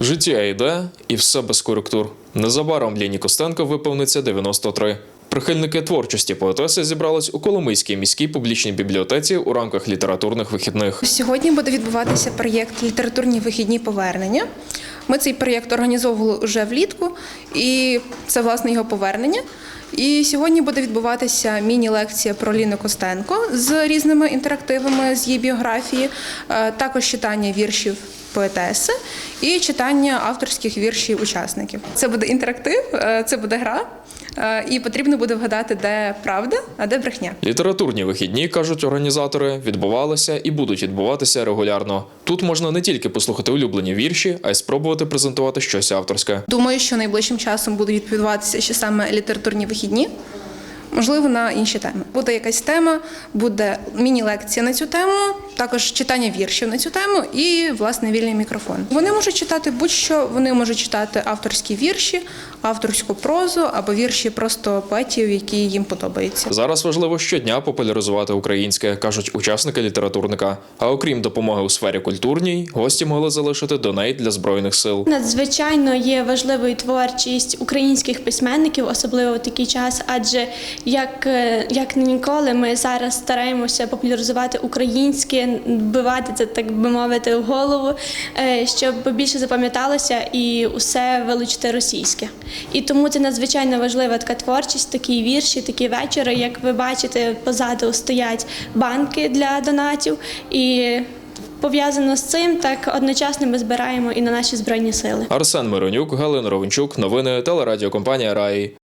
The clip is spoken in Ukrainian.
Життя йде і все без коректур. Незабаром Ліні Костенко виповниться 93. Прихильники творчості поетеси зібрались у Коломийській міській публічній бібліотеці у рамках літературних вихідних. Сьогодні буде відбуватися проєкт Літературні вихідні повернення. Ми цей проєкт організовували вже влітку, і це власне його повернення. І сьогодні буде відбуватися міні-лекція про Ліну Костенко з різними інтерактивами з її біографії, е, також читання віршів поетеси і читання авторських віршів учасників. Це буде інтерактив, е, це буде гра, і потрібно буде вгадати, де правда, а де брехня. Літературні вихідні, кажуть організатори, відбувалися і будуть відбуватися регулярно. Тут можна не тільки послухати улюблені вірші, а й спробувати презентувати щось авторське. Думаю, що найближчим часом будуть відбуватися ще саме літературні вихідні. Можливо, на інші теми. Буде якась тема, буде міні-лекція на цю тему, також читання віршів на цю тему і власне вільний мікрофон. Вони можуть читати будь-що, вони можуть читати авторські вірші, авторську прозу або вірші просто поетів, які їм подобаються. Зараз важливо щодня популяризувати українське, кажуть учасники літературника. А окрім допомоги у сфері культурній, гості могли залишити донейт для збройних сил. Надзвичайно є важливою творчість українських письменників, особливо в такий час, адже як, е, як ніколи ми зараз стараємося популяризувати українське, вбивати це, так би мовити, в голову, е, щоб більше запам'яталося і усе вилучити російське. І тому це надзвичайно важлива така творчість, такі вірші, такі вечори. Як ви бачите, позаду стоять банки для донатів і. Пов'язано з цим, так одночасно ми збираємо і на наші збройні сили. Арсен Миронюк, Галина Ровенчук, новини телерадіокомпанія Раї.